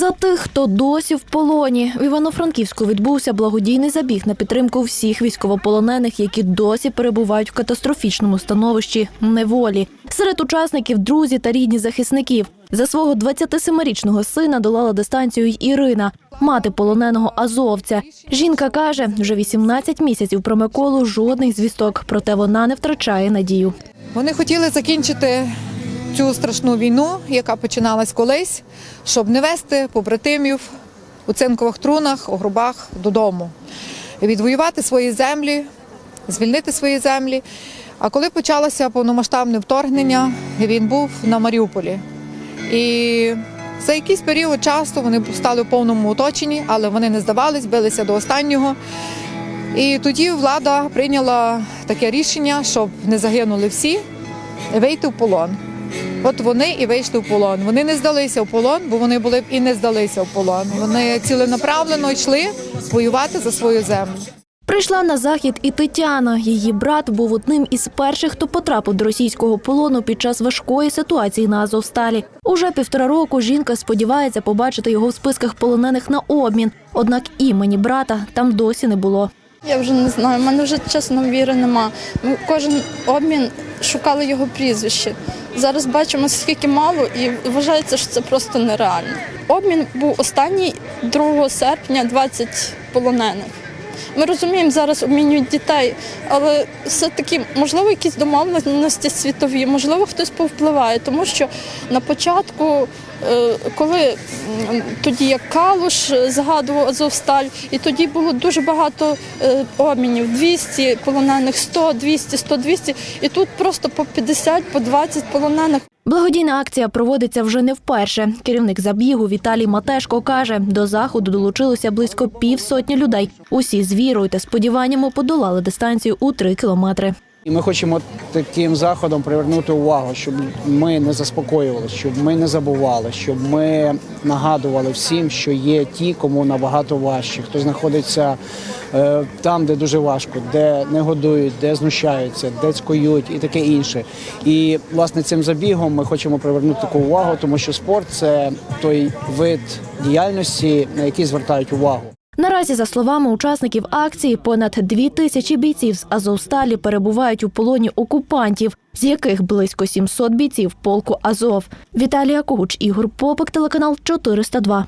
За тих, хто досі в полоні, в Івано-Франківську відбувся благодійний забіг на підтримку всіх військовополонених, які досі перебувають в катастрофічному становищі неволі. Серед учасників друзі та рідні захисників. За свого 27-річного сина долала дистанцію й Ірина, мати полоненого азовця. Жінка каже, вже 18 місяців про Миколу жодних звісток, проте вона не втрачає надію. Вони хотіли закінчити цю страшну війну, яка починалась колись, щоб не вести побратимів у цинкових трунах, у гробах додому, відвоювати свої землі, звільнити свої землі. А коли почалося повномасштабне вторгнення, він був на Маріуполі. І за якийсь період часу вони стали в повному оточенні, але вони не здавались, билися до останнього. І тоді влада прийняла таке рішення, щоб не загинули всі, вийти в полон. От вони і вийшли в полон. Вони не здалися в полон, бо вони були б і не здалися в полон. Вони ціленаправлено йшли воювати за свою землю. Прийшла на захід і Тетяна. Її брат був одним із перших, хто потрапив до російського полону під час важкої ситуації на Азовсталі. Уже півтора року жінка сподівається побачити його в списках полонених на обмін. Однак імені брата там досі не було. Я вже не знаю, в мене вже чесно віри нема. Ми кожен обмін шукали його прізвище. Зараз бачимо, скільки мало, і вважається, що це просто нереально. Обмін був останній 2 серпня 20 полонених. Ми розуміємо, зараз обмінюють дітей, але все-таки можливо якісь домовленості світові, можливо, хтось повпливає, тому що на початку, е, коли тоді як Калуш згадував Азовсталь, і тоді було дуже багато е, обмінів: 200 полонених, 100, 200, 100, 200, і тут просто по 50, по 20 полонених. Благодійна акція проводиться вже не вперше. Керівник забігу Віталій Матешко каже, до заходу долучилося близько півсотні людей. Усі з вірою та сподіваннями подолали дистанцію у три кілометри. І ми хочемо таким заходом привернути увагу, щоб ми не заспокоювалися, щоб ми не забували, щоб ми нагадували всім, що є ті, кому набагато важче, хто знаходиться е, там, де дуже важко, де не годують, де знущаються, де цькують і таке інше. І власне цим забігом ми хочемо привернути таку увагу, тому що спорт це той вид діяльності, на який звертають увагу. Наразі, за словами учасників акції, понад дві тисячі бійців з Азовсталі перебувають у полоні окупантів, з яких близько 700 бійців полку Азов. Віталія Когуч, Ігор Попик, телеканал 402.